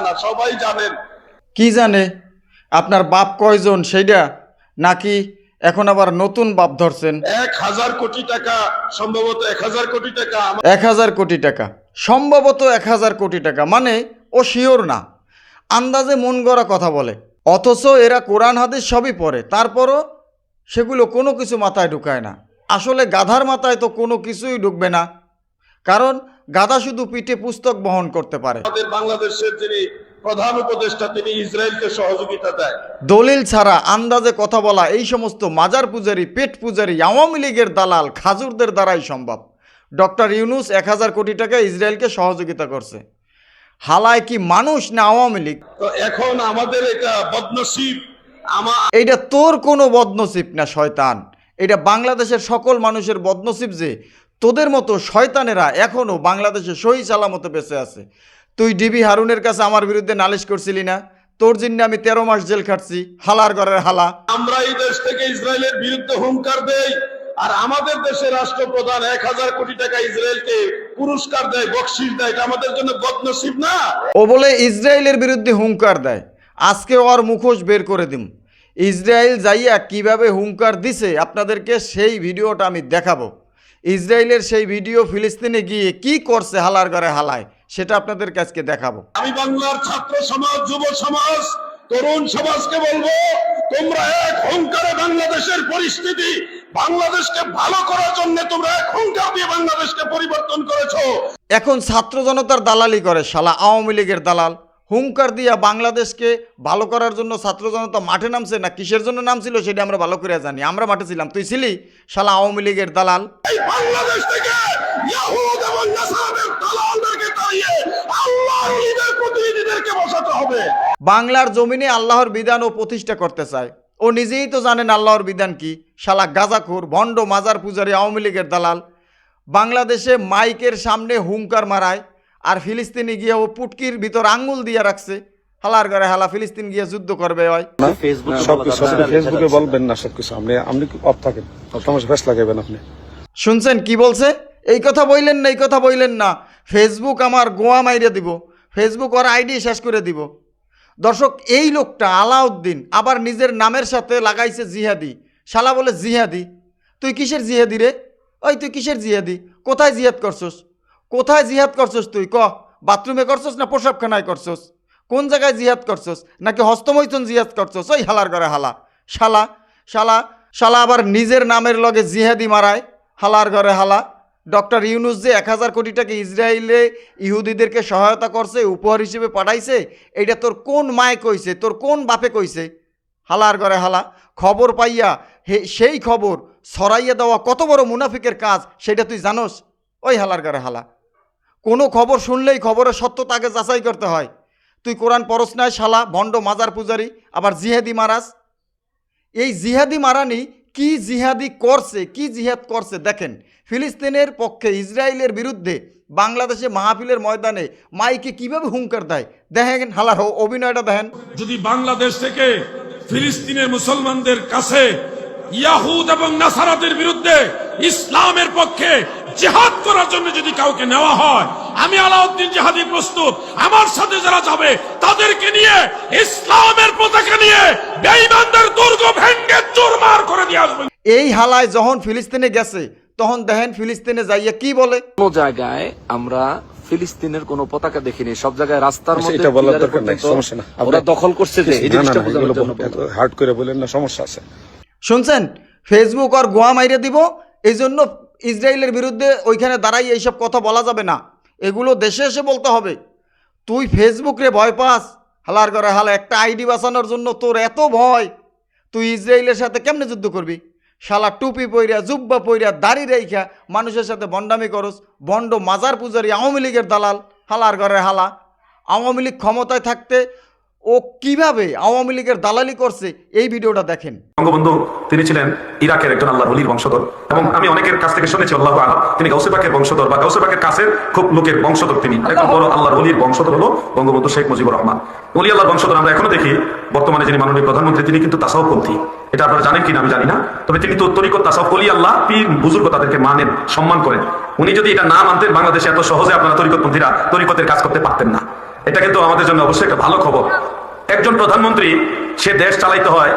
না সবাই জানেন। কি জানে? আপনার বাপ কয়জন সেইটা নাকি এখন আবার নতুন বাপ ধরছেন? এক হাজার কোটি টাকা সম্ভবত এক হাজার কোটি টাকা এক হাজার কোটি টাকা। সম্ভবত এক হাজার কোটি টাকা। মানে ও শিওর না। আন্দাজে মন গড়া কথা বলে। অথচ এরা কোরআন হাদিস সবই পড়ে। তারপরও সেগুলো কোনো কিছু মাথায় ঢুকায় না। আসলে গাধার মাথায় তো কোনো কিছুই ঢুকবে না। কারণ গাধা শুধু পিঠে পুস্তক বহন করতে পারে। বাংলাদেশের যিনি প্রধান উপদেষ্টা তিনি ইসরায়েলকে সহযোগিতা দেয়। দলিল ছাড়া আন্দাজে কথা বলা এই সমস্ত মাজার পূজারি পেট পূজারি আওয়ামী লীগের দালাল খাজুরদের দ্বারাই সম্ভব। ডক্টর ইউনুস এক হাজার কোটি টাকা ইসরায়েলকে সহযোগিতা করছে। হালায় কি মানুষ না আওয়ামী লীগ? তো এখন আমাদের এটা বদনসিব। আমার এইটা তোর কোনো বদনসিব না শয়তান। এটা বাংলাদেশের সকল মানুষের বদনসিব যে তোদের মতো শয়তানেরা এখনও বাংলাদেশে সহি সালামতে বেঁচে আছে। তুই ডিবি হারুনের কাছে আমার বিরুদ্ধে নালিশ করছিলি না? তোর জন্য আমি তেরো মাস জেল খাটছি হালার ঘরের হালা। আমরা এই দেশ থেকে ইসরায়েলের বিরুদ্ধে হুঙ্কার দেই আর আমাদের দেশের রাষ্ট্রপ্রধান এক হাজার কোটি টাকা ইসরায়েলকে পুরস্কার দেয় বকশিস দেয় এটা আমাদের জন্য বদনসিব না? ও বলে ইসরায়েলের বিরুদ্ধে হুঙ্কার দেয়। আজকে ওর মুখোশ বের করে দিম। ইসরায়েল যাইয়া কীভাবে হুঙ্কার দিছে আপনাদেরকে সেই ভিডিওটা আমি দেখাবো। ইসরায়েলের সেই ভিডিও ফিলিস্তিনে গিয়ে কি করছে হালার ঘরে হালায় সেটা আপনাদের কাছকে দেখাবো। আমি বাংলার ছাত্র সমাজ যুব সমাজ তরুণ সমাজকে বলব তোমরা এক হুঙ্কারে বাংলাদেশের পরিস্থিতি বাংলাদেশকে ভালো করার জন্য তোমরা এক হুঙ্কার দিয়ে বাংলাদেশকে পরিবর্তন করেছ। এখন ছাত্র জনতার দালালি করে শালা আওয়ামী লীগের দালাল। হুঙ্কার দিয়া বাংলাদেশকে ভালো করার জন্য ছাত্র জনতা মাঠে নামছে না কিসের জন্য নামছিল সেটা আমরা ভালো করে জানি। আমরা মাঠে ছিলাম। তুই ছিলি? শালা আওয়ামী লীগের দালাল। বাংলাদেশ থেকে ইয়াহুদ এবং নাসারাদের দালালদেরকে তাড়িয়ে আল্লাহর ঈদের প্রতিনিধিদেরকে বসাতে হবে। বাংলার জমিনে আল্লাহর বিধান ও প্রতিষ্ঠা করতে চায়। ও নিজেই তো জানেন আল্লাহর বিধান কি। শালা গাজাখুর ভণ্ড মাজার পূজারি আওয়ামী লীগের দালাল। বাংলাদেশে মাইকের সামনে হুঙ্কার মারায়। আর ফিলিস্তিনে গিয়ে ও পুটকির ভিতর আঙ্গুল দিয়ে রাখছে। হালার ঘরে হালা ফিলিস্তিন গিয়ে যুদ্ধ করবে হয় ফেসবুকে বলবেন না সবকিছু। আপনি আপনি অফ থাকেন? সমস্যা ফেস লাগাবেন আপনি। শুনছেন কি বলছে? এই কথা বললেন না এই কথা বললেন না। ফেসবুক আমার গোয়া মাইরে দিব। ফেসবুক ওর আইডি শেষ করে দিব। দর্শক এই লোকটা আলাউদ্দিন আবার নিজের নামের সাথে লাগাইছে জিহাদি। শালা বলে জিহাদি। তুই কিসের জিহাদি রে? ওই তুই কিসের জিহাদি? কোথায় জিহাদ করছস? কোথায় জিহাদ করছস তুই? ক? বাথরুমে করছস না প্রসাবখানায় করছস? কোন জায়গায় জিহাদ করছস? নাকি হস্তমৈথুন জিহাদ করছস? ওই হালার ঘরে হালা। শালা শালা শালা আবার নিজের নামের লগে জিহাদি মারায়। হালার ঘরে হালা। ডক্টর ইউনুস যে এক হাজার কোটি টাকা ইসরায়েলে ইহুদিদেরকে সহায়তা করছে, উপহার হিসেবে পাঠাইছে এটা তোর কোন মায়ে কইছে? তোর কোন বাপে কইছে? হালার ঘরে হালা। খবর পাইয়া হে, সেই খবর ছড়াইয়া দেওয়া কত বড় মুনাফিকের কাজ, সেটা তুই জানোস? ওই হালার ঘরে হালা। কোনো খবর শুনলেই খবরের সত্যতা আগে যাচাই করতে হয়। তুই কোরআন পরশ নাই, শালা, ভণ্ড, মাজার পূজারি, আবার জিহাদি মারাস। এই জিহাদি মারানি কি জিহাদি করছে, কি জিহাদ করছে, দেখেন। ফিলিস্তিনের পক্ষে ইসরায়েলের বিরুদ্ধে বাংলাদেশে মাহফিলের ময়দানে মাইকে কীভাবে হুঙ্কার দেয়? দেখেন, হালার অভিনয়টা দেখেন। যদি বাংলাদেশ থেকে ফিলিস্তিনের মুসলমানদের কাছে ইয়াহুদ এবং নাসারাদের বিরুদ্ধে ইসলামের পক্ষে জেহাদ করার জন্য যদি কাউকে নেওয়া হয় আমি আলাউদ্দিন জেহাদি প্রস্তুত আমার সাথে যারা যাবে তাদেরকে নিয়ে ইসলামের পতাকা নিয়ে বেঈমানদের দুর্গ ভেঙ্গে চুরমার করে দিয়ে আসবে এই হালায় যখন ফিলিস্তিনে গেছে তখন দেখেন ফিলিস্তিনে যাইয়া কি বলে কোন জায়গায় আমরা ফিলিস্তিনের কোন পতাকা দেখিনি সব জায়গায় রাস্তার আচ্ছা, মধ্যে এটা বলার দরকার নাই, সমস্যা না। ওরা দখল করছে যে এই জিনিসটা বোঝানোর জন্য। হার্ড করে বলেন না সমস্যা আছে শুনছেন? ফেসবুক আর গোয়া মাইরে দিব এই জন্য ইসরায়েলের বিরুদ্ধে ওইখানে দাঁড়াই এইসব কথা বলা যাবে না। এগুলো দেশে এসে বলতে হবে। তুই ফেসবুক ভয় পাস? হালার করে হালা, একটা আইডি বাঁচানোর জন্য তোর এত ভয়। তুই ইসরায়েলের সাথে কেমনে যুদ্ধ করবি? শালা টুপি পইরা, জুব্বা পইরা, দাড়ি রেখা মানুষের সাথে বন্ডামি করস বন্ড মাজার পূজারি আওয়ামী লীগের দালাল, হালার ঘরে হালা। আওয়ামী লীগ ক্ষমতায় থাকতে ও কীভাবে আওয়ামী লীগের দালালি করছে এই ভিডিওটা দেখেন। বঙ্গবন্ধু, তিনি ছিলেন ইরাকের একজন আল্লাহ অলির বংশধর এবং আমি অনেকের কাছ থেকে শুনেছি, আল্লাহ আলম তিনি গৌসে পাকের বংশধর বা গৌসে পাকের কাছের খুব লোকের বংশধর তিনি। আরেকজন বড় আল্লাহর অলির বংশধর হলো বঙ্গবন্ধু শেখ মুজিবুর রহমান। অলি আল্লাহর বংশধর, আমরা এখনও দেখি, বর্তমানে যিনি মাননীয় প্রধানমন্ত্রী, তিনি কিন্তু তাসাউপন্থী এটা আপনারা জানেন কিনা আমি জানি না, তবে তিনি তো তরিকত আল্লাহ, পীর, বুজুর্গ তাদেরকে মানেন, সম্মান করেন। উনি যদি এটা না মানতেন, বাংলাদেশে এত সহজে আপনারা তরিকতপন্থীরা তরিকতের কাজ করতে পারতেন না। এটা কিন্তু আমাদের জন্য অবশ্যই একটা ভালো খবর। একজন প্রধানমন্ত্রী, সে দেশ চালাইতে হয়,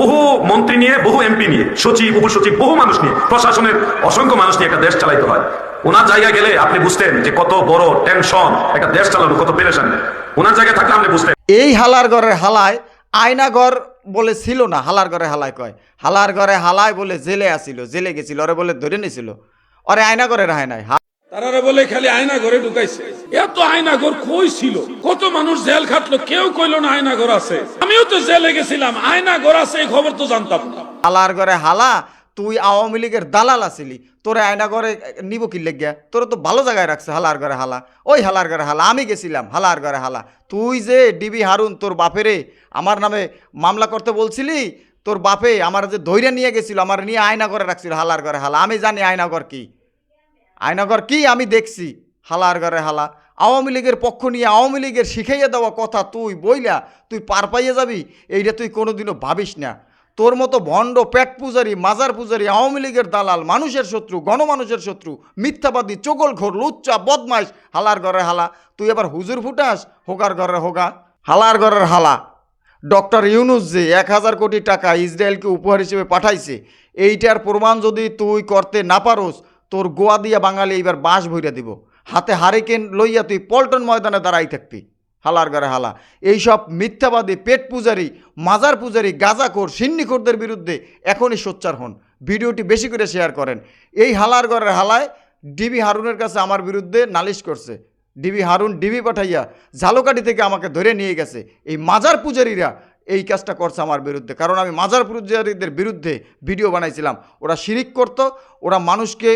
বহু মন্ত্রী নিয়ে, বহু এমপি নিয়ে, সচিব, উপসচিব, বহু মানুষ নিয়ে, প্রশাসনের অসংখ্য মানুষ নিয়ে একটা দেশ চালাইতে হয়। ওনার জায়গায় গেলে আপনি বুঝতেন যে কত বড় টেনশন একটা দেশ চালানো, কত পেরেশান। ওনার জায়গায় থাকলে আপনি বুঝতেন। এই হালার ঘরের হালায় আয়নাঘর বলে ছিল না, হালার ঘরে হালায় কয়? হালার ঘরে হালায় বলে জেলে আসিল, জেলে গেছিল, ওরে বলে ধরে নিছিল ওরে আয়না ঘরে রায় নাই তারা বলে, খালি আয়না ঘরে ঢুকাইছে। এত আয়না ঘর কই ছিল? কত মানুষ জেল খাটলো? কেউ কইলো না আয়না ঘর আছে। আমিও তো জেলে গেছিলাম। আয়না ঘর আছে এই খবর তো জানতাম হালার ঘরে, হালা, তুই আওয়ামী লীগের দালাল আসিলি তোরে আয়না ঘরে নিব কি লেগিয়া? তোর তো ভালো জায়গায় রাখছে, হালার ঘরে হালা। ওই হালার ঘরে হালা, আমি গেছিলাম, হালার ঘরে হালা। তুই যে ডিবি হারুন, তোর বাপেরে আমার নামে মামলা করতে বলছিলি, তোর বাপে আমার যে ধৈর্য নিয়ে গেছিল, আমার নিয়ে আয়না ঘরে রাখছিল, হালার ঘরে হালা। আমি জানি আয়নাঘর কি। আয়নাঘর কি আমি দেখছি? হালার ঘরে হালা। আওয়ামী লীগের পক্ষ নিয়ে আওয়ামী লীগের শিখাইয়ে দেওয়া কথা তুই বইলা, তুই পার পাইয়ে যাবি? এইটা তুই কোনোদিনও ভাবিস না। তোর মতো ভণ্ড পেট পূজারি, মাজার পূজারি, আওয়ামী লীগের দালাল, মানুষের শত্রু, গণমানুষের শত্রু, মিথ্যাবাদী চগলখোর লুচ্চা, বদমাইশ, হালার ঘরে হালা। তুই এবার হুজুর ফুটাস? হোকার ঘরে হোগা। হালার ঘরের হালা। ডক্টর ইউনুস যে এক হাজার কোটি টাকা ইসরায়েলকে উপহার হিসেবে পাঠাইছে, এইটার প্রমাণ যদি তুই করতে না পারোস তোর গোয়া দিয়া বাঙালি এইবার বাঁশ ভইরা দিব। হাতে হারিকেন লইয়া তুই পল্টন ময়দানে দাঁড়াই থাকতি। হালার ঘরে হালা। এইসব মিথ্যাবাদী পেট পূজারি, মাজার পূজারি, গাঁজাখোর, সিন্নিখোরদের বিরুদ্ধে এখনই সোচ্চার হন। ভিডিওটি বেশি করে শেয়ার করেন। এই হালার ঘরের হালায় ডিবি হারুনের কাছে আমার বিরুদ্ধে নালিশ করছে। ডিবি হারুন ডিবি পাঠাইয়া ঝালকাঠি থেকে আমাকে ধরে নিয়ে গেছে। এই মাজার পূজারীরা এই কাজটা করছে আমার বিরুদ্ধে। কারণ আমি মাজার পূজারীদের বিরুদ্ধে ভিডিও বানাইছিলাম। ওরা শিরিক করত, ওরা মানুষকে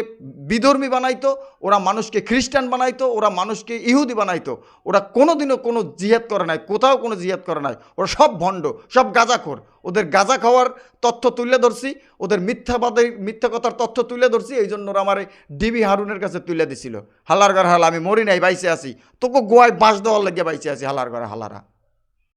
বিধর্মী বানাইতো, ওরা মানুষকে খ্রিস্টান বানাইতো, ওরা মানুষকে ইহুদি বানাইতো। ওরা কোনোদিনও কোনো জিহাদ করে নাই, কোথাও কোনো জিহাদ করে নাই। ওরা সব ভণ্ড, সব গাঁজাখোর। ওদের গাঁজা খাওয়ার তথ্য তুলে ধরছি, ওদের মিথ্যাবাদের মিথ্যা কথার তথ্য তুলে ধরছি এই জন্য ওরা আমার ডিবি হারুনের কাছে তুলে দিছিল। হালার ঘর হালা আমি মরি নাই বাইসে আছি। তোকে গোয়ায় বাঁশ দেওয়ার লেগে বাইসে আছি, হালার ঘরে হালারা।